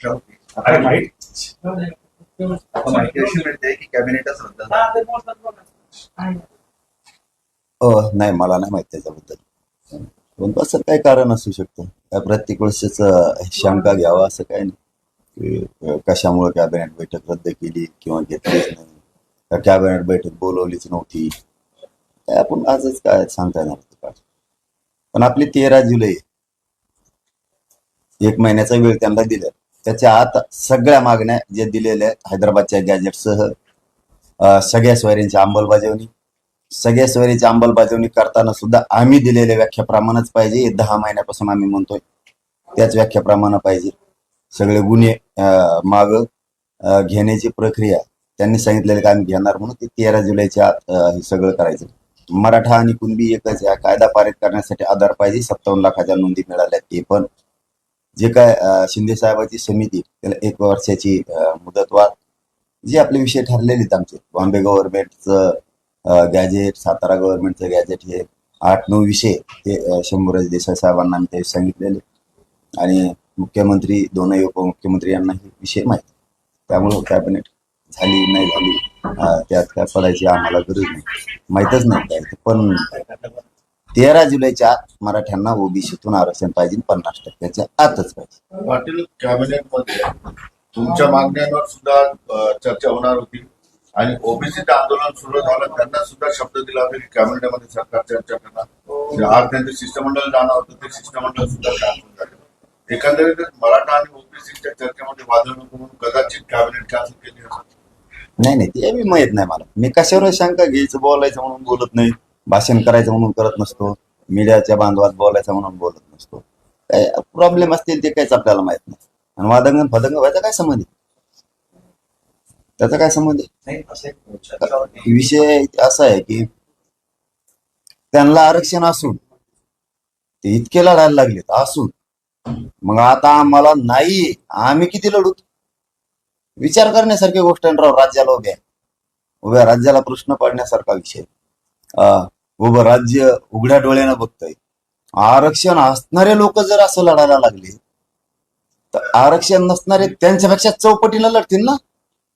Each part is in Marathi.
माहिती अशी मिळते की कॅबिनेटच रद्द हो नाही मला नाही माहीत त्याच्याबद्दल. पण असं काय कारण असू शकतं? काय प्रत्येक वेळेस शंका घ्यावा असं काय नाही? कशामुळे कॅबिनेट बैठक रद्द केली किंवा घेतलीच नाही? कॅबिनेट बैठक बोलवलीच नव्हती. काय आपण आजच काय सांगता येणार पण आपली तेरा जुलै एक महिन्याचा वेळ त्यांना दिला त्याच्या आत सगळ्या मागण्या जे दिलेल्या आहेत हैदराबादच्या गॅजेटसह सगळ्या स्वारींची अंमलबजावणी. सगळ्या स्वारीची अंमलबजावणी करताना सुद्धा आम्ही दिलेल्या व्याख्याप्रमाणेच पाहिजे हे दहा महिन्यापासून आम्ही म्हणतोय. त्याच व्याख्याप्रमाणे पाहिजे. सगळे गुन्हे माग घेण्याची प्रक्रिया त्यांनी सांगितलेलं का आम्ही घेणार म्हणून ते तेरा जुलैच्या आत हे सगळं करायचं. मराठा आणि कुणबी एकच या कायदा पारित करण्यासाठी आधार पाहिजे सत्तावन्न लाखाच्या नोंदी मिळाल्या ते पण जे काय शिंदे साहेबांची समिती त्याला एक वर्षाची मुदतवाढ जे आपले विषय ठरलेले आहेत आमचे. बॉम्बे गव्हर्नमेंटचं गॅजेट सातारा गव्हर्नमेंटचं गॅजेट हे आठ नऊ विषय ते शंभूराज देसाई साहेबांना आम्ही ते सांगितलेले. आणि मुख्यमंत्री दोनही उपमुख्यमंत्री यांना हे विषय माहिती. त्यामुळं कॅबिनेट झाली नाही झाली त्यात काय पडायची आम्हाला गरज नाही. माहीतच नाही काय ते. पण तेरा जुलैच्या आत मराठ्यांना ओबीसीतून आरक्षण पाहिजे पन्नास टक्क्याच्या आतच पाहिजे. पाटील कॅबिनेटमध्ये तुमच्या मागण्यांवर सुद्धा अ, चर्चा होणार होती आणि ओबीसीचं आंदोलन सुरू झालं त्यांना सुद्धा शब्द दिला होता की कॅबिनेटमध्ये सरकार चर्चा करणार आज त्यांचं शिष्टमंडळ जाणार होतं ते शिष्टमंडळ सुद्धा कॅन्सल झालं. एकंदरीतच मराठा आणि ओबीसीच्या चर्चेमध्ये वादळ नको म्हणून कदाचित कॅबिनेट कॅन्सल केली असेल. नाही नाही ते बी माहीत नाही मला. मी कशावर शंका घ्यायचं बोलायचं म्हणून बोलत नाही. भाषण करायचं म्हणून करत नसतो. मीडियाच्या बांधवात बोलायचं म्हणून बोलत नसतो. काय प्रॉब्लेम असतील ते काहीच आपल्याला माहीत नाही. आणि वादंगन फदंग व्हायचा काय संबंध आहे? त्याचा काय संबंध आहे? विषय असा आहे की त्यांना आरक्षण असून ते इतके लढायला लागलेत असून. मग आता आम्हाला नाही आम्ही किती लढू? विचार करण्यासारखी गोष्ट राव राज्याला उभ्या. उभ्या राज्याला प्रश्न पडण्यासारखा विषय व उभं राज्य उघड्या डोळ्यानं बघतंय. आरक्षण असणारे लोक जर असं लढायला लागले तर आरक्षण नसणारे त्यांच्यापेक्षा चौपटीनं लढतील ना?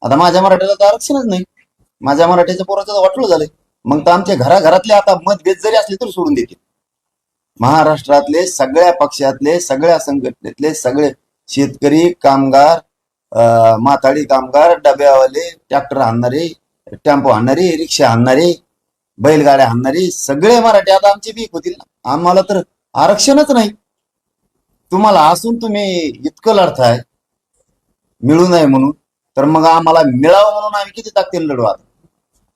आता माझ्या मराठ्याला तर आरक्षणच नाही. माझ्या मराठ्याच्या पोराचं वाटलं झालंय. मग तर आमच्या घराघरातले आता मतभेद जरी असले तरी सोडून देतील. महाराष्ट्रातले सगळ्या पक्षातले सगळ्या संघटनेतले सगळे शेतकरी कामगार अं, माथाडी कामगार डब्यावाले ट्रॅक्टर आणणारे टेम्पो आणणारे रिक्षा आणणारे बैलगाड्या आणणारे सगळे मराठी. आता आमचे बीक होतील ना. आम्हाला तर आरक्षणच नाही. तुम्हाला असून तुम्ही इतकं लढताय. मिळू नये म्हणून. तर मग आम्हाला मिळावं म्हणून आम्ही किती ताकदीने लढू आता?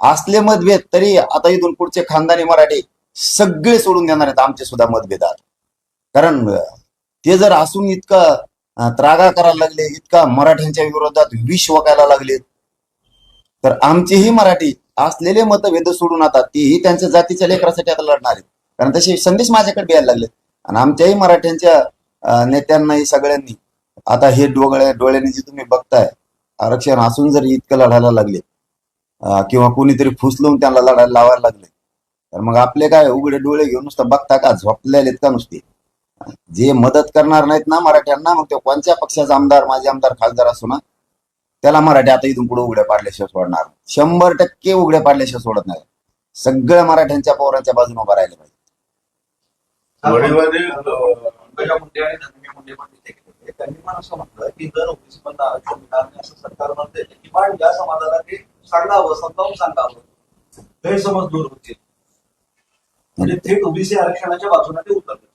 असले मतभेद तरी आता इथून पुढचे खानदानी मराठी सगळे सोडून देणार आहेत आमचे सुद्धा मतभेद कारण ते जर असून इतका त्रागा करायला लागले इतका मराठ्यांच्या विरोधात विष वकायला लागले तर आमचेही मराठी असलेले मतभेद सोडून आता तीही त्यांच्या जातीच्या लेकरासाठी आता लढणार आहेत. कारण तसे संदेश माझ्याकडे यायला लागले आणि आमच्याही मराठ्यांच्या नेत्यांनाही सगळ्यांनी आता हे डोळे डोळ्याने जे तुम्ही बघताय आरक्षण असून जर इतकं लढायला लागले किंवा कोणीतरी फुसलून त्यांना लढायला लावायला लागले तर मग आपले काय उघडे डोळे घेऊन नुसतं बघता का? झोपलेले का नुसते? जे मदत करणार नाहीत ना मराठ्यांना मग ते कोणत्या पक्षाचा आमदार माझे आमदार खासदार असो ना त्याला मराठी आता इथून पुढे उघड्या पाडल्याशिवाय सोडणार. शंभर टक्के उघड्या पाडल्याशिवाय सोडत नाही. सगळ्या मराठ्यांच्या पोरांच्या बाजूने उभा राहिले पाहिजे. वडीलवाडी अ, पंकजा मुंडे आणि धनंजय मुंडे पण तिथे गेले होते. त्यांनी पण असं म्हटलं की जर ओबीसी मधलं आरक्षण मिळालं नाही असं सरकार म्हणते. किमान या समाजाला ते सांगावं समजावून सांगावं. गैरसमज दूर होतील. म्हणजे थेट ओबीसी आरक्षणाच्या बाजूने ते उतरले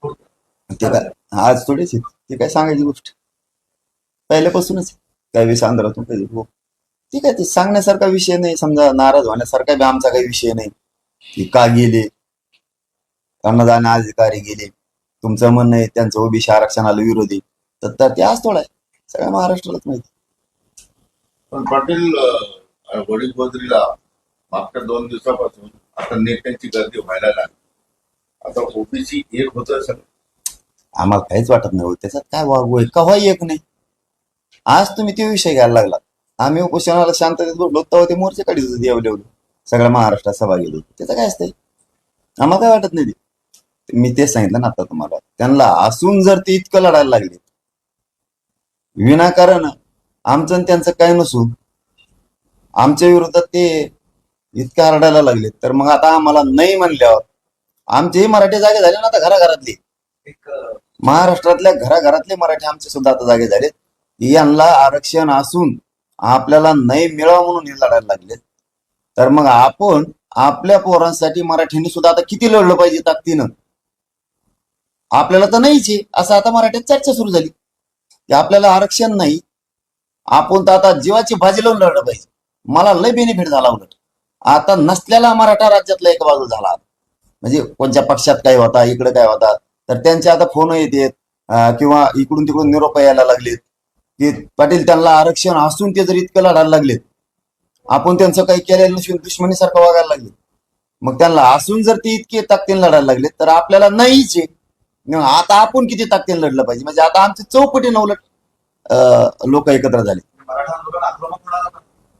आज थोडीच आहे. ते काय सांगायची गोष्ट? पहिल्यापासूनच काय विषय आंध्रातून काही हो. ठीक आहे ते सांगण्यासारखा विषय नाही. समजा नाराज होण्यासारखा बी आमचा काही विषय नाही. की का गेले? त्यांना जाणे अधिकारी गेले. तुमचं म्हणणं आहे त्यांचं ओबीसी आरक्षणाला विरोधी. तर तर ते आज थोडा आहे. सगळ्या महाराष्ट्रालाच माहिती. पण पाटील अ, वडीलबद्रीला मागच्या दोन दिवसापासून आता नेत्यांची गर्दी व्हायला लागली. आता ओबीसी एक होतं आम्हाला काहीच वाटत नाही हो. त्याच्यात काय वागू आहे? केव्हाही एक नाही. आज तुम्ही ते विषय घ्यायला लागला. आम्ही उपोषणाला शांततेत बसलो तेव्हा ते मोर्चे काढीत होते एवढे. सगळ्या महाराष्ट्रात सभा गेली त्याचं काय असतंय? आम्हाला काय वाटत नाही ते. मी तेच सांगितलं ना आता तुम्हाला. त्यांना असून जर ते इतकं लढायला लागले विनाकारण आमचं आणि त्यांचं काय नसून आमच्या विरोधात ते इतके आरडायला लागले. तर मग आता आम्हाला नाही म्हणल्यावर आमचेही मराठी जागे झाले ना आता घराघरातले? महाराष्ट्रातल्या घराघरातले मराठी आमचे सुद्धा आता जागे झाले यांना आरक्षण असून आपल्याला नाही मिळावं म्हणून हे लढायला लागले. तर मग आपण आपल्या पोरांसाठी मराठीने सुद्धा आता किती लढलं पाहिजे ताकदीनं? आपल्याला तर नाहीच आहे. असं आता मराठीत चर्चा सुरू झाली. की आपल्याला आरक्षण नाही. आपण तर आता जीवाची भाजी लावून लढलं पाहिजे. मला लय बेनिफिट झाला उलट. आता नसलेला मराठा राज्यातला एक बाजू झाला. म्हणजे कोणत्या पक्षात काय होता इकडे काय होता तर त्यांचे आता फोन येत किंवा इकडून तिकडून निरोप यायला लागलेत. की पाटील त्यांना आरक्षण असून ते जर इतकं लढायला लागलेत आपण त्यांचं काही केलेलं नसून दुश्मनीसारखं वागायला लागले मग त्यांना असून जर ते इतके ताकदीने लढायला लागले तर आपल्याला नाहीच आहे. आता आपण किती ताकदीने लढलं पाहिजे? म्हणजे आता आमचे चौपटीने उलट लोक एकत्र झाले.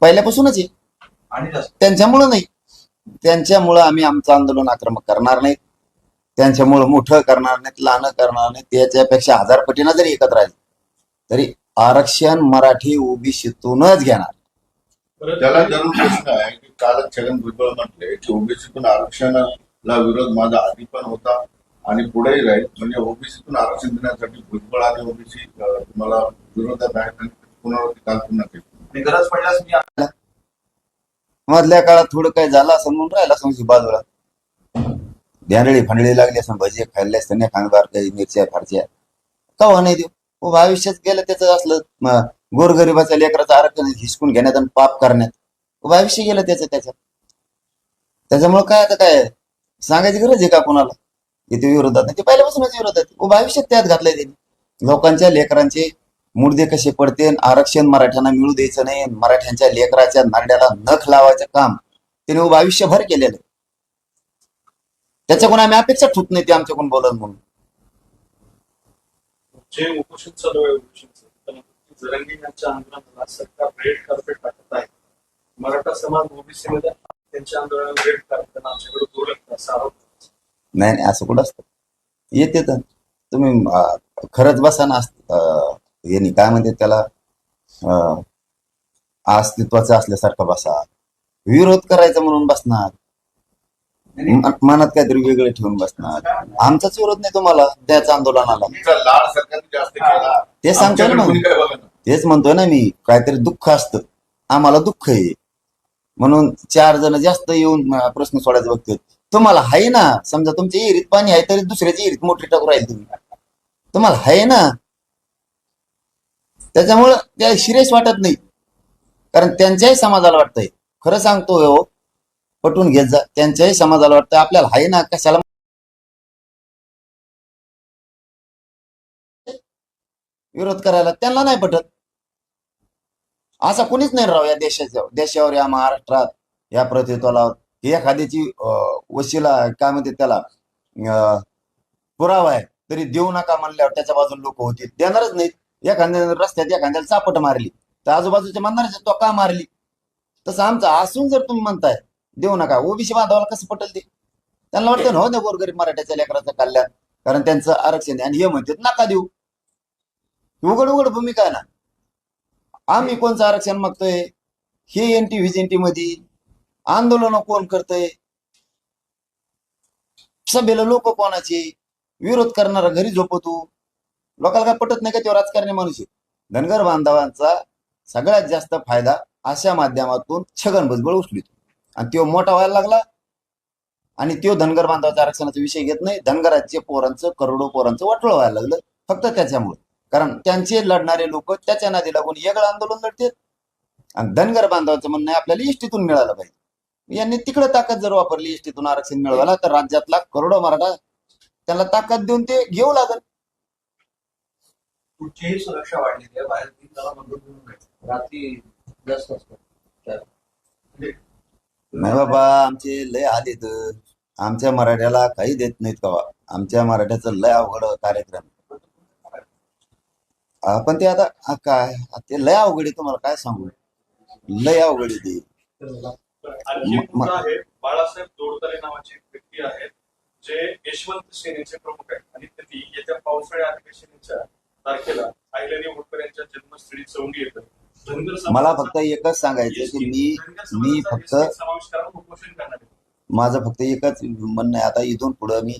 पहिल्यापासूनच आहे. त्यांच्यामुळं नाही. त्यांच्यामुळं आम्ही आमचं आंदोलन आक्रमक करणार नाही. त्यांच्यामुळं मोठं करणार नाहीत लहान करणार नाही त्याच्यापेक्षा हजार पटीनं जरी एकत्र राहिले तरी आरक्षण मराठी ओबीसीतूनच घेणार. त्याला जरूर प्रश्न आहे की कालच छगन भुजबळ म्हटले की ओबीसीतून आरक्षणाला विरोध माझा आधी पण होता आणि पुढेही राहील. म्हणजे ओबीसीतून आरक्षण देण्यासाठी भुजबळ आणि ओबीसी तुम्हाला विरोधात आहेत आणि पुनरावृत्ती काल पुन्हा केली. गरज पडल्यास मी मधल्या काळात थोडं काय झालं असं म्हणून राहिला समजी बाजूला. ध्यानळी फांडळी लागली असं भजे खाल्ले असताना खांगबार काही मिरच्या फारच्या. कवा नाही देऊ? हो भविष्यात गेलं त्याचं असलं म, गोरगरिबाच्या लेकराचं आरक्षण हिसकून घेण्यात आणि पाप करण्यात. हो, भविष्य गेलं त्याचं त्याच्यात त्याच्यामुळे काय आता काय? सांगायची गरज आहे का कोणाला? इथे विरोधात नाही ते पहिल्यापासूनच विरोधात आहे. हो भविष्यात त्यात घातलंय त्यांनी. लोकांच्या लेकरांचे मुर्दे कसे पडते आरक्षण मराठ्यांना मिळू द्यायचं नाही मराठ्यांच्या लेकराच्या नारड्याला नख लावायचं काम त्याने उभं आयुष्यभर केलेलं त्याच्याकडून आम्ही अपेक्षा ठेवत नाही ते आमच्याकडून बोलत म्हणून. जे उपोषण चालू आहे उपोषण जरंगी यांच्या आंदोलनाला सरकार रेड कार्पेट टाकत आहे. मराठा समाज ओबीसी मध्ये त्यांच्या आंदोलनाला रेड कार्पेट आमच्याकडे दुर्लक्ष असा आरोप नाही नाही असं कुठं असतं? येते तर. तुम्ही खरंच बसा ना यांनी काय म्हणते त्याला? अं, अस्तित्वाचं असल्यासारखं बसा. विरोध करायचा म्हणून बसणार. म- मनात काहीतरी वेगळं ठेवून बसणार. आमचाच विरोध नाही तुम्हाला? त्याच आंदोलनाला तुमचा लाड सरकारने जास्त केला. ते सांगतोय ना. आमच्याकडे मग. कोणी काय बघा तेच म्हणतोय ना मी. काहीतरी दुःख असतं. आम्हाला दुःख आहे. म्हणून चार जण जास्त येऊन अं, प्रश्न सोडायचे बघतात. तुम्हाला आहे ना? समजा तुमच्या विहिरीत पाणी आहे तरी दुसऱ्याच्या विहिरीत मोठी टाकू राहील तुम्ही. तुम्हाला आहे ना? त्याच्यामुळं त्या शिरेश वाटत नाही. कारण त्यांच्याही समाजाला वाटतंय. खरं सांगतोय हो. पटवून घेत जा. त्यांच्याही समाजाला वाटतं आपल्याला आहे ना कशाला? विरोध करायला त्यांना नाही पटत. असा कोणीच नाही राव या देशाच्या देशावर या महाराष्ट्रात या प्रतित्वाला एखाद्याची वशीला वशिला काय म्हणते त्याला? पुरावा आहे. तरी देऊ नका म्हणल्यावर त्याच्या बाजूला लोक होती. देणारच नाहीत. एखाद्या रस्त्यात एखाद्याला चापट मारली. तर आजूबाजूच्या म्हणणारच तो का मारली? तसं आमचं असून जर तुम्ही म्हणताय देऊ नका. ओबीसी बांधवाला कसं पटेल ते? त्यांना वाटतं ना हो ना गोरगरीब मराठ्याच्या लेकराचं कल्याण. कारण त्यांचं आरक्षण आणि हे म्हणतात नका देऊ. उघड उघड भूमिका आहे ना. आम्ही कोणचं आरक्षण मागतोय? हे एन टी व्हीजनटी मध्ये आंदोलन कोण करतय? सभेला लोक कोणाचे? विरोध करणारा घरी झोपवतो लोकांना काय पटत नाही का तेव्हा राजकारणी माणूस धनगर बांधवांचा सगळ्यात जास्त फायदा अशा माध्यमातून छगन भुजबळ उचलितो. आणि तो मोठा व्हायला लागला. आणि तो धनगर बांधवाच्या आरक्षणाचा विषय घेत नाही. धनगराचे पोरांचं करोडो पोरांचं वाटोळ व्हायला लागलं. फक्त त्याच्यामुळे. कारण त्यांचे लढणारे लोक त्याच्या नादी लागून वेगळं आंदोलन लढतात आणि धनगर बांधवाचं म्हणणं आपल्याला इष्टीतून मिळालं पाहिजे. यांनी तिकडे ताकद जर वापरली इष्टीतून आरक्षण मिळवायला तर राज्यातला करोडो मराठा त्याला ताकद देऊन ते घेऊ लागल. कुठचीही सुरक्षा वाढलेली आहे बाहेर रात्री जास्त असतो नाही बाबा आमचे लय आलेत आमच्या मराठ्याला काही देत नाहीत कवा. आमच्या मराठ्याचं लय अवघड कार्यक्रम. पण ते आता काय? ते लय अवघड आहे तुम्हाला काय सांगू? लय अवघड आहे ते. बाळासाहेब दोडतले नावाचे व्यक्ती आहेत जे यशवंत सेनेचे प्रमुख आहेत. आणि त्यांनी येत्या पावसाळ्या अधिवेशनाच्या तारखेला अहिल्यादेवी होळकर यांच्या जन्मस्थळी चौंडी येतं. धनगर समाजाचा- मला फक्त एकच सांगायचं की मी मी फक्त. माझं फक्त एकच म्हणणं आहे. आता इथून पुढं मी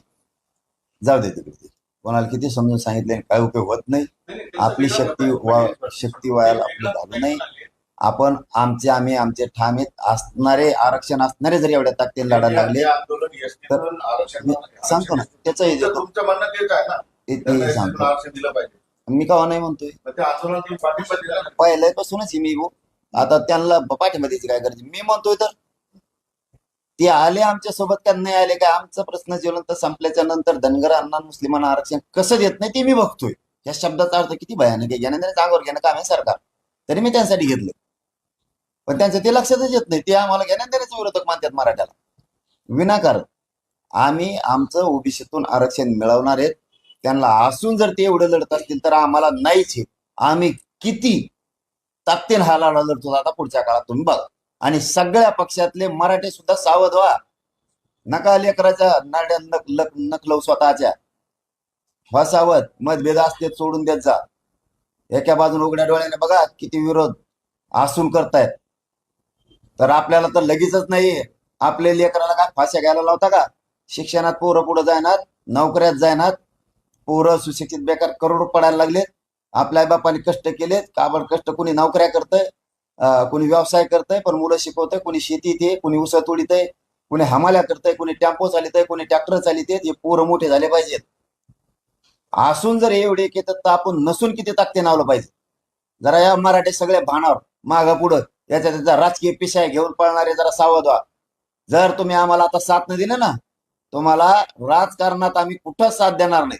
जाऊ दे तिकडे. कोणाला किती समजून सांगितले काय उपयोग होत नाही. नाही, नाही, आपली शक्ती वा-. शक्ती वायाला वेगळा आपलं नये. आहे. आपण आमचे आम्ही आमचे ठामीत असणारे आरक्षण असणारे जरी एवढ्या ताकदीने लढायला लागले मी सांगतो ना त्याचंही देतो. सांगतो. मी का नाही म्हणतोय. पहिल्यापासूनच आहे मी. आता त्यांना पाठिंबा द्यायची काय गरज मी म्हणतोय तर ते आले आमच्यासोबत का नाही आले? काय आमचा प्रश्न ज्वलंत संपल्याच्या नंतर धनगर अण्णा मुस्लिमांना आरक्षण कसं देत नाही ते मी बघतोय. या शब्दाचा अर्थ किती भयानक आहे. ज्ञानेंद्र अंगावर घेणं काम आहे सरकार. तरी मी त्यांसाठी घेतलं. पण त्यांचं ते लक्षातच येत नाही. ते आम्हाला ज्ञानेंद्राचे विरोधक मानतात मराठ्याला. विनाकारण आम्ही आमचं ओबीसीतून आरक्षण मिळवणार आहेत. त्यांना असून जर ते एवढं लढत असतील तर आम्हाला नाहीच हे आम्ही किती ताकदीने हा लढा लढतो आता पुढच्या काळात तुम्ही बघा. आणि सगळ्या पक्षातले मराठे सुद्धा सावध व्हा. नका लेकराच्या नाड्या नक लक नकलव स्वतःच्या. व्हा सावध मतभेद असते सोडून देत जा. एका बाजून उघड्या डोळ्याने बघा किती विरोध असून करतायत. तर आपल्याला तर लगेचच नाही. आपले लेकराला काय फाश्या घ्यायला लावता का? शिक्षणात पोरं पुढे जाणार नोकऱ्यात जाणार पोरं सुशिक्षित बेकार करोड पडायला लागलेत आपल्या बापाने कष्ट केलेत काबड कष्ट कोणी नोकऱ्या करतंय कुणी कोणी व्यवसाय करतंय पण मुलं शिकवतंय कोणी शेती येते कोणी तोडीत आहे कोणी हमाल्या करतंय कोणी टेम्पो चालितंय कोणी ट्रॅक्टर चालित हे पोरं मोठे झाले पाहिजेत. असून जर एवढे एक येतात तर आपण नसून किती ताकते नावलं पाहिजे. जरा या मराठी सगळ्या भानावर मागा पुढं याच्या त्याचा राजकीय पिशाय घेऊन पळणारे जरा सावध व्हा जर तुम्ही आम्हाला आता साथ न दिलं ना तुम्हाला राजकारणात आम्ही कुठं साथ देणार नाही.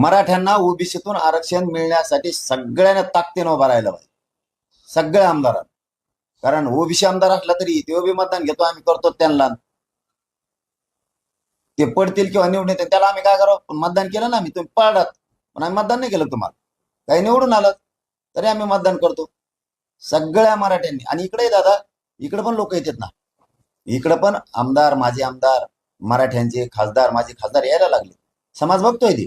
मराठ्यांना ओबीसीतून आरक्षण मिळण्यासाठी सगळ्यांना ताकदीनं उभा राहायला पाहिजे. सगळ्या आमदारांना. कारण ओबीसी आमदार असला तरी ते ओबी मतदान घेतो आम्ही करतो त्यांना. ते पडतील किंवा निवडून येतील त्याला आम्ही काय करावं? पण मतदान केलं ना आम्ही तुम्ही पाळलात पण आम्ही मतदान नाही केलं तुम्हाला. काही निवडून आलं तरी आम्ही मतदान करतो. सगळ्या मराठ्यांनी. आणि इकडे दादा इकडे पण लोक येतात ना. इकडे पण आमदार माझे आमदार मराठ्यांचे खासदार माझे खासदार यायला लागले. समाज बघतोय ते.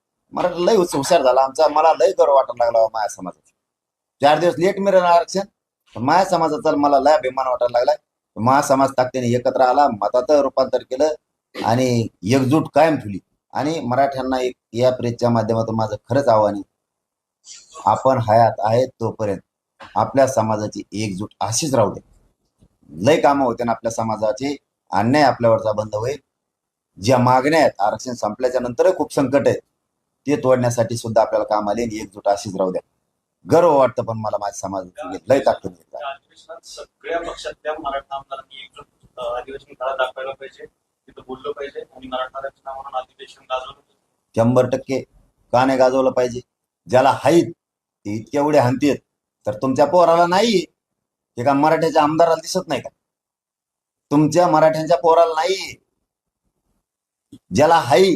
मराठा लय हुशार झाला आमचा. मला लय गर्व वाटायला लागला माया समाजाचा. चार दिवस लेट मिळेल आरक्षण पण समाजाचा मला लय अभिमान वाटायला लागलाय. महासमाज ताकदीने एकत्र आला मतात रूपांतर केलं आणि एकजूट कायम ठेवली. आणि मराठ्यांना एक या प्रेसच्या माध्यमातून माझं खरंच आव्हान आहे. आपण हयात आहेत तोपर्यंत आपल्या समाजाची एकजूट अशीच राहू दे. लय कामं होते ना आपल्या समाजाचे. अन्याय आपल्यावरचा बंद होईल. ज्या मागण्या आहेत आरक्षण संपल्याच्या नंतर खूप संकट आहे ते तोडण्यासाठी सुद्धा आपल्याला काम आले आणि एकजूट अशीच राहू द्या. गर्व वाटतं पण मला माझ्या समाजाची लय ताकद सगळ्या पक्षातल्या मराठा आमदारांनी एकजूट अं, अधिवेशन काळात दाखवायला पाहिजे तिथं बोललं पाहिजे आणि अधिवेशन गाजवलं पाहिजे. शंभर टक्के का नाही गाजवलं पाहिजे. ज्याला हाईत ते इतके एवढे हानतेत तर तुमच्या पोराला नाही. हे का मराठ्याच्या आमदाराला दिसत नाही का? तुमच्या मराठ्यांच्या पोराला नाही. ज्याला हाई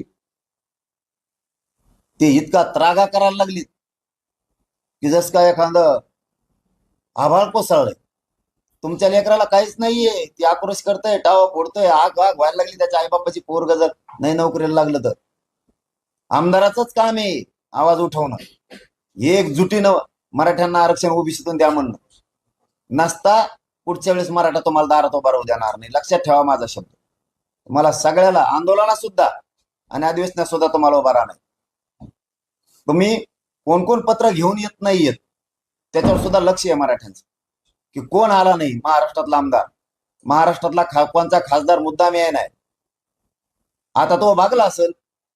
ते इतका त्रागा करायला लागली की जस का एखादं आभाळ कोसळलंय. तुमच्या लेकराला काहीच नाहीये. ती आक्रोश करतय टावा फोडतोय आग आग व्हायला लागली त्याच्या आईबापाची पोर जर नाही नोकरीला लागलं तर. आमदाराचंच काम आहे आवाज उठवणं. एकजुटीनं मराठ्यांना आरक्षण ओबीसीतून द्या म्हणणं. नसता पुढच्या वेळेस मराठा तुम्हाला दारात उभा राहू देणार नाही. लक्षात ठेवा माझा शब्द. तुम्हाला सगळ्याला आंदोलनात सुद्धा आणि अधिवेशनात सुद्धा तुम्हाला उभा राहणार. तुम्ही कोण कोण पत्र घेऊन येत नाहीयेत त्याच्यावर सुद्धा लक्ष आहे मराठ्यांचं. की कोण आला नाही? महाराष्ट्रातला आमदार. महाराष्ट्रातला खाकवांचा खासदार मुद्दाम याय नाही. आता तो भागला असेल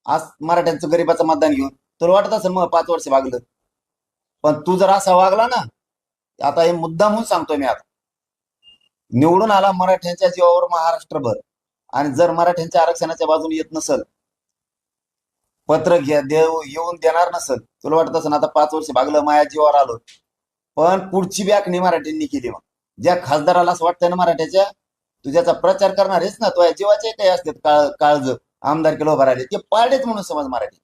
आज मराठ्यांचं गरीबाचं मतदान घेऊन तुला वाटत असेल मग पाच वर्ष भागलं. पण तू जर असा वागला ना आता हे मुद्दाम म्हणून सांगतोय मी आता. निवडून आला मराठ्यांच्या जीवावर महाराष्ट्रभर. आणि जर मराठ्यांच्या आरक्षणाच्या बाजूने येत नसल पत्र घ्या देव येऊन देणार नसल तुला वाटत असेल आता पाच वर्ष भागलं माया जीवावर आलो. पण पुढची बॅकनी मराठ्यांनी केली मग. ज्या खासदाराला असं वाटतंय ना मराठ्याच्या तू ज्याचा प्रचार करणार आहेस ना तो जीवाचे काही असतात काळ काळज आमदार किलो भरायले ते पाडेच म्हणून समज मराठी.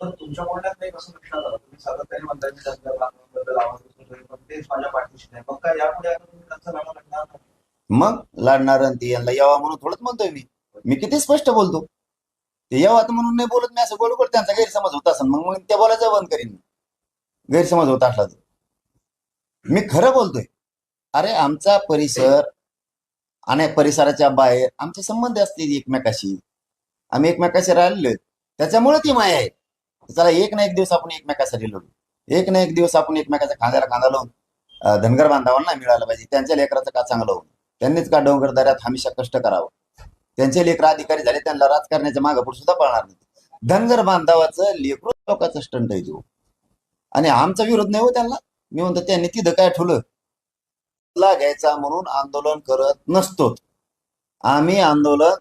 पण तुमच्या बोलण्यात नाही कसं लक्षात आलं? तुम्ही सातत्याने म्हणताय मी दंगल बांधवांबद्दल आवाज उठवतोय, पण तेच माझ्या पाठीशी नाही. मग काय यापुढे आता तुम्ही त्यांचं लढा लढणार नाही? मग लाडणार आणि ते यांना यावा म्हणून थोडंच म्हणतोय मी. मी किती स्पष्ट बोलतो. ते यावात म्हणून नाही बोलत मी असं गोड गोड त्यांचा गैरसमज होत असं मग मग ते बोलायचं बंद करीन गैरसमज होत असला तर. मी खरं बोलतोय. अरे आमचा परिसर आणि परिसराच्या बाहेर आमचे संबंध असतील एकमेकाशी. आम्ही एकमेकाशी राहिलेलो त्याच्यामुळे ती माया आहे. चला एक ना एक दिवस आपण एकमेकासाठी लढू. एक ना एक दिवस आपण एकमेकाच्या खांद्याला खांदा लावून धनगर बांधवांना मिळालं पाहिजे. त्यांच्या लेकराचं का चांगलं होऊन त्यांनीच का डोंगर दऱ्यात हमेशा कष्ट करावं? त्यांचे लेकर अधिकारी झाले त्यांना राजकारणाच्या मागापूर सुद्धा पळणार नाही. धनगर बांधवाचं लेकरू लोकांचं स्टंट आहे तो. आणि आमचा विरोध नाही हो त्यांना. मी म्हणतो त्यांनी तिथं काय ठेवलं? घ्यायचा म्हणून आंदोलन करत नसतो. आम्ही आंदोलन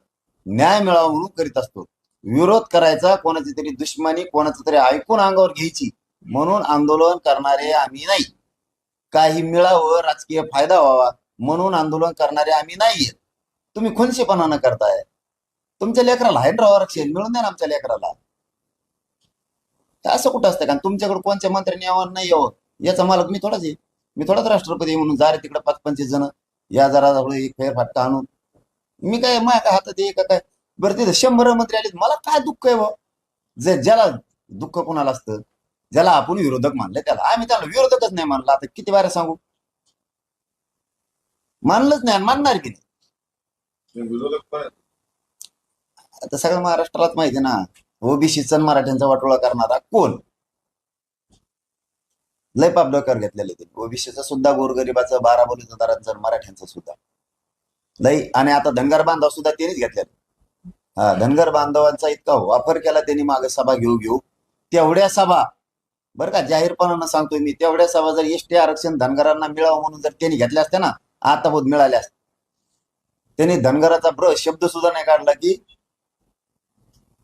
न्याय मिळावा म्हणून करीत असतो. विरोध करायचा कोणाची तरी दुश्मनी कोणाचं तरी ऐकून अंगावर घ्यायची. म्हणून आंदोलन करणारे आम्ही नाही. काही मिळावं राजकीय फायदा व्हावा म्हणून आंदोलन करणारे आम्ही नाहीये तुम्ही खुनशीपणानं करताय. तुमच्या लेकराला आहे ना राव आरक्षण मिळून द्या ना आमच्या लेकराला. असं कुठं असतं? कारण तुमच्याकडे कोणत्या मंत्र्यांनी यावं नाही यावं? याचा मालक मी थोडाच आहे. मी थोडाच राष्ट्रपती म्हणून जा रे तिकडे पाच पंचवीस जण. या जरा एक फेर फाटका आणून. मी काय माझ्या काय हातात आहे काय? बरं तिथं शंभर मंत्री आले मला काय दुःख आहे बुवा? जे ज्याला दुःख कोणाला असतं? ज्याला आपण विरोधक मानले त्याला. आम्ही त्याला विरोधकच नाही मानला. आता किती बारे सांगू? मानलंच नाही मानणार किती नाही ते विरोधक पण आहेत. आता सगळं महाराष्ट्रालाच माहिती ना. ना ओबीसीचा मराठ्यांचा वाटोळा करणारा कोण? लय पाप डोक्यावर घेतलेले ते. ओबीसीचा सुद्धा गोरगरिबाचं बारा बोलीचं दरांचं मराठ्यांचं सुद्धा. लय आणि आता धनगर बांधव सुद्धा त्यांनीच घेतलेले हा धनगर बांधवांचा इतका वापर केला त्यांनी मागे सभा घेऊ घेऊ. तेवढ्या सभा बरं का जाहीरपणानं सांगतोय मी तेवढ्या सभा जर एसटी आरक्षण धनगरांना मिळावं म्हणून जर त्यांनी घेतल्या असत्या ना आता बोध मिळाल्या असत्या. त्यांनी धनगराचा ब्र शब्द सुद्धा नाही काढला की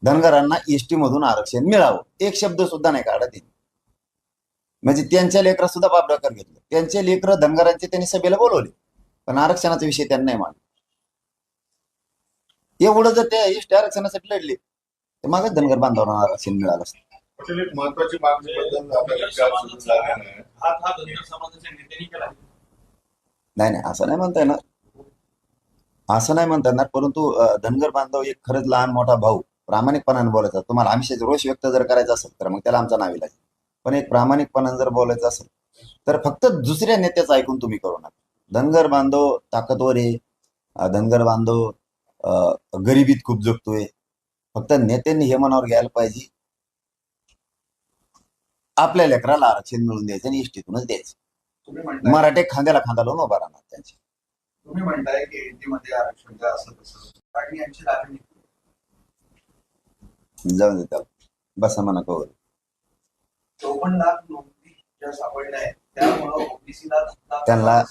धनगरांना एसटी मधून आरक्षण मिळावं. एक शब्द सुद्धा नाही काढला त्यांनी. म्हणजे त्यांच्या लेकरा सुद्धा बापडाकर घेतलं. त्यांचे लेकर धनगरांचे त्यांनी सभेला बोलवले. पण आरक्षणाचा विषय त्यांना नाही मांडला. एवढं जर त्या एसटी आरक्षणासाठी लढले तर मागच धनगर बांधवांना आरक्षण मिळालं असतं. महत्वाची मागणी हा नाही नाही असं नाही म्हणता येणार. असं नाही म्हणता येणार परंतु धनगर बांधव एक खरंच लहान मोठा भाऊ प्रामाणिकपणाने बोलायचा. तुम्हाला आमिषाचा रोष व्यक्त जर करायचा असेल तर मग त्याला आमचा नाव लागेल. पण एक प्रामाणिकपणाने जर बोलायचं असेल तर फक्त दुसऱ्या नेत्याचं ऐकून तुम्ही करू नका. धनगर बांधव ताकदवर आहे. धनगर बांधव अं, गरिबीत खूप जगतोय. फक्त नेत्यांनी हे मनावर घ्यायला पाहिजे. आपल्या लेकराला आरक्षण मिळून द्यायचं आणि इष्टीतूनच द्यायचं. मराठे खांद्याला खांदा लावून उभा राहणार त्यांचे. तुम्ही म्हणताय की एनटी मध्ये आरक्षण द्या असं तसं. आणि यांची राजनीती. जाऊन दे त्याला बसा म्हणा कवर चौपन्न लाख नोंदी ज्या सापडल्या आहेत त्यामुळं ओबीसीला त्यांना-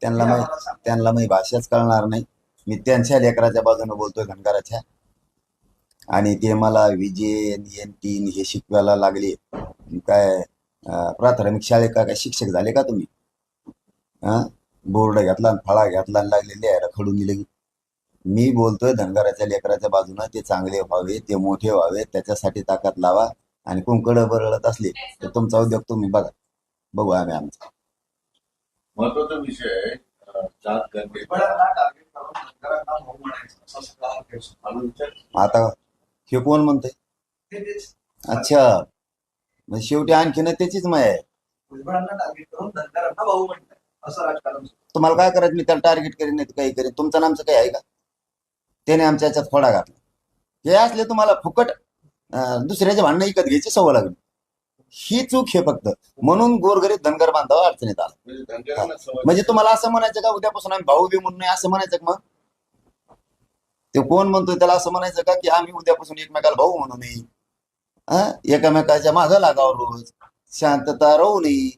त्यांना त्यांना मी भाषाच कळणार नाही. मी त्यांच्या लेकराच्या बाजूने बोलतोय धनगराच्या आणि ते मला विजय एन तीन हे शिकवायला लागले. काय प्राथमिक शाळेत का काय शिक्षक झाले का तुम्ही? हा बोर्ड घेतला आणि फळा घेतला आणि लागले लिहायला खडून दिले मी बोलतोय धनगराच्या लेकराच्या बाजूनं ते चांगले व्हावे ते मोठे व्हावे त्याच्यासाठी ताकद लावा आणि कुंकड बरळत असले तर तुमचा उद्योग तुम्ही बघा. बघू आम्ही आमचा. महत्त्वाचा विषय आहे हा आता हे कोण म्हणतंय? तेच. अच्छा. मग शेवटी आणखीन त्याचीच माय आहे. असं राजकारण. तुम्हाला काय करायचं? मी त्याला टार्गेट करीन नाही काही करीन. तुमचं नामचं काही आहे का? त्याने आमच्या याच्यात फोडा घातला. हे असले तुम्हाला फुकट दुसऱ्याचे भांडणं विकत घ्यायची सवय लागली. ही चूक आहे फक्त. म्हणून गोरगरीब धनगर बांधव अडचणीत आला. म्हणजे म्हणजे तुम्हाला असं म्हणायचं का उद्यापासून आम्ही भाऊ बी म्हणून नाही असं म्हणायचं का मग? ते कोण म्हणतोय त्याला असं म्हणायचं का की आम्ही उद्यापासून एकमेकाला भाऊ म्हणू नये? हा? एकमेकाच्या मागं लागावं रोज. शांतता राहू नये.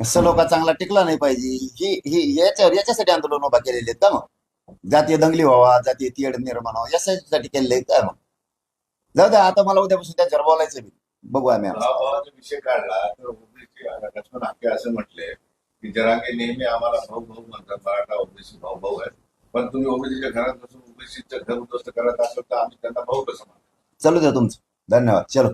सलोखा चांगला टिकला नाही पाहिजे. ही ही याच्या याच्यासाठी आंदोलन उभा केलेले आहेत का मग? जातीय दंगली व्हावा जातीय तीड निर्माण व्हावा याच्यासाठी केलेले आहेत का मग? जाऊ द्या आता मला उद्यापासून त्यांच्यावर बोलायचं बी. बघू आम्ही. भावाभावाचा विषय काढला तर ओबीसी लक्ष्मण हाके असं म्हटले. की जरांगे नेहमी आम्हाला भाऊ भाऊ म्हणतात मराठा ओबीसी भाऊ भाऊ आहेत. पण तुम्ही ओबीसीच्या घरात बसून ओबीसीचं घर उद्ध्वस्त करत असाल तर आम्ही त्यांना भाऊ कसं म्हणतो चलू द्या तुमचं. धन्यवाद. चलो.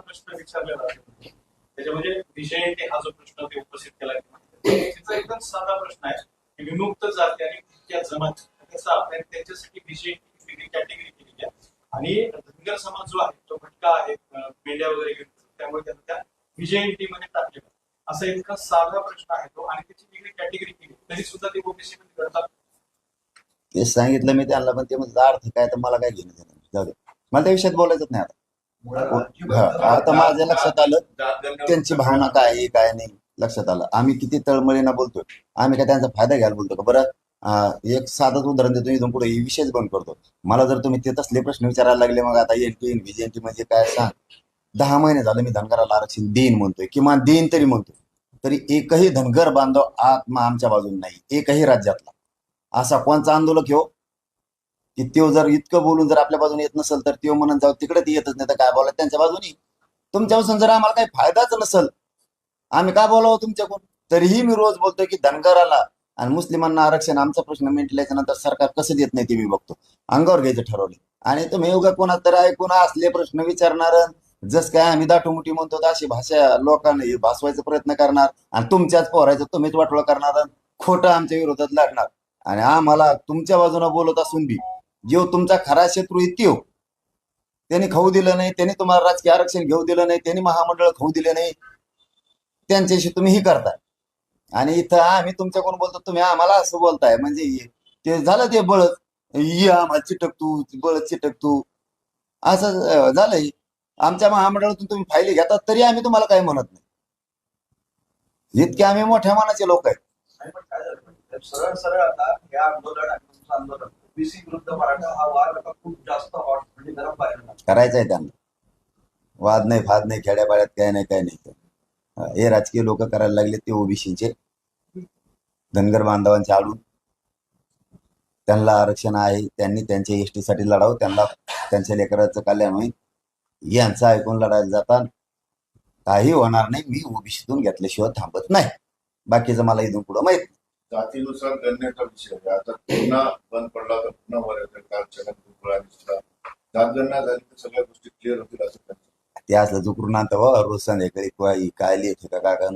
प्रश्न विचारलेला आहे. त्याच्यामध्ये विषय ते हा जो प्रश्न ते उपस्थित केला तिचा एकदम साधा प्रश्न आहे की विमुक्त जाती आणि त्या जमात. त्याचा आपण त्यांच्यासाठी विषय वेगळी कॅटेगरी केली आहे. आणि धनगर समाज जो आहे तो भटका आहे मेंढ्या वगैरे घेऊन. त्यामुळे त्यांना त्या विजयंती मध्ये टाकलेला असा इतका साधा प्रश्न आहे तो आणि त्याची वेगळी कॅटेगरी केली. तरी सुद्धा ते ओबीसी मध्ये करतात. ते सांगितलं मी त्यांना पण ते म्हणजे अर्थ काय? तर मला काय घेणं मला त्या विषयात बोलायचं नाही आता. आता माझ्या लक्षात आलं त्यांची भावना काय आहे काय नाही लक्षात आलं. आम्ही किती तळमळीनं बोलतोय आम्ही काय त्यांचा फायदा घ्यायला बोलतो का? बरं एक साधंच उदाहरण देतो इथून पुढे विषयच बंद करतो. मला जर तुम्ही ते तसले प्रश्न विचारायला लागले मग आता एन टी व्हीजेंटी म्हणजे काय सांग? दहा महिने झालं मी धनगराला आरक्षण देईन म्हणतोय किमान देईन तरी म्हणतोय तरी एकही धनगर बांधव आत्मा आमच्या बाजून नाही एकही राज्यातला. असा कोणचा आंदोलक हो? की त्यो जर इतकं बोलून जर आपल्या बाजूने येत नसेल तर त्यो म्हणून जाऊ तिकडे ते येतच नाही. तर काय बोला त्यांच्या बाजूनी? तुमच्यापासून जर आम्हाला काही फायदाच नसेल आम्ही काय बोलावं तुमच्याकडून? तरीही मी रोज बोलतोय की धनगराला आणि मुस्लिमांना आरक्षण आमचा प्रश्न मिटल्याच्या नंतर सरकार कसं देत नाही ते मी बघतो. अंगावर घ्यायचं ठरवले. आणि तुम्ही उगा कोणा तर ऐकून असले प्रश्न विचारणार जस काय आम्ही दाटोमुटी म्हणतो तर अशी भाषा लोकांना भासवायचा प्रयत्न करणार आणि तुमच्याच पोरायचं तुम्हीच वाटोळ करणार आणि खोटं आमच्या विरोधात लढणार. आणि आम्हाला तुमच्या बाजूने बोलत असून बी जीव तुमचा खरा शत्रू आहे त्यांनी खाऊ दिलं नाही त्यांनी तुम्हाला राजकीय आरक्षण घेऊ दिलं नाही त्यांनी महामंडळ खाऊ दिले नाही. त्यांच्याशी तुम्ही ही करताय. आणि इथं आम्ही तुमच्याकडून बोलतो तुम्ही आम्हाला असं बोलताय. म्हणजे ते झालं ते बळत ये आम्हाला चिटक तू बळत चिटक तू. असं झालंय. आमच्या महामंडळातून तुम्ही फायली घेतात तरी आम्ही तुम्हाला काही म्हणत नाही. इतके आम्ही मोठ्या मानाचे लोक आहेत. सरळ सरळ आता हे आंदोलन आंदोलन ओबीसी विरुद्ध मराठा हा वाद आता खूप जास्त हॉट म्हणजे गरम पाहिजे करायचं आहे त्यांना. वाद नाही फाद नाही खेड्यापाड्यात काय नाही काय नाही. हे राजकीय लोक करायला लागले ते ओबीसीचे. धनगर बांधवांचे आडून. त्यांना आरक्षण आहे त्यांनी त्यांच्या एससाठी लढावं त्यांना त्यांच्या लेकराचं कल्याण होईल. यांचं ऐकून लढायला जातात काही होणार नाही मी ओबीसीतून घेतल्याशिवाय थांबत नाही. बाकीचं मला इथून पुढं माहीत नाही. जातीनुसार गणण्याचा विषय आहे. आता पुन्हा बंद पडला तर पुन्हा वर येतं काल छगन भुजबळ आणि जातगणना झाली तर सगळ्या गोष्टी क्लिअर होतील असं त्यांचं ते असलं चुकरून आणतं बा रोज संध्याकाळी काय काय लिहित का काय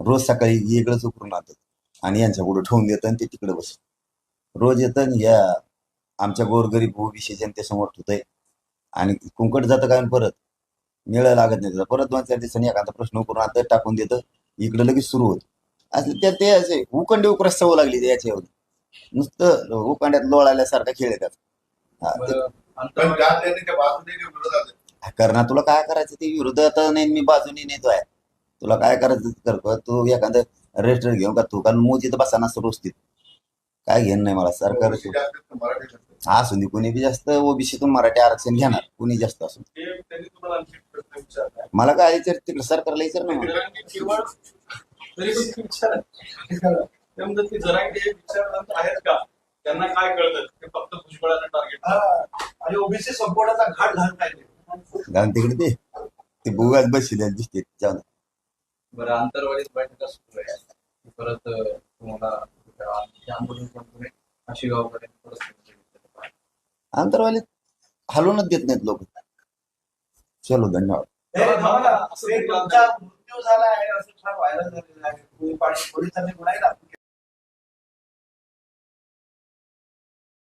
रोज सकाळी वेगळं चुकरून आणतात आणि यांच्या पुढे ठेवून देतं आणि ते तिकडे बस रोज येतं या आमच्या गोरगरीब ओबीसी जनतेसमोर ठेवतंय. आणि कुंकट जातं काय परत? मिळ लागत नाही त्याचा परत दोन चार दिवसांनी एखादा प्रश्न करून आता टाकून देतं. इकडे लगेच सुरू होतं. असं त्या ते असे उकंडी उकरस सवय लागली याच्यावर नुसतं उकांड्यात लोळाल्यासारखं खेळ येतात हा, ते- आहे. करणार तुला काय करायचं ते विरोधात नाही मी बाजूने नेतोय तुला काय करायचं ते कर. तू एखादं रजिस्टर घेऊन का तू कारण मोजीत बसा नसतं रोस्तीत काय घेणं नाही मला सरकार? असू दे कुणी बी जास्त ओबीसीतून मराठी आरक्षण घेणार कुणी जास्त असू दे. ते त्यांनी तुम्हाला आणखी एक प्रश्न विचारला मला काय विचार तिकडे सरकारला विचार ना मला. जरांगे केवळ तरी पण तुम्ही विचारा ते म्हणतात की जरांगे हे विचारवंत आहेत का? त्यांना काय कळतं? ते फक्त भुजबळाचं टार्गेट. आणि ओबीसी संपवण्याचा घाट घाल पाहिजे. जाऊन तिकडे ते. ते बुगाच बसले दिसते. बरं आंतरवालीत बैठका सुरू आहे परत तुम्हाला अशी गावकडे. आंतरवालीत हलवूनच देत नाहीत लोक. चलो धन्यवाद. मृत्यू झाला आहे असं फार व्हायरल झालेलं आहे. पोलीस- पोलिसांनी गुन्हाही दाखल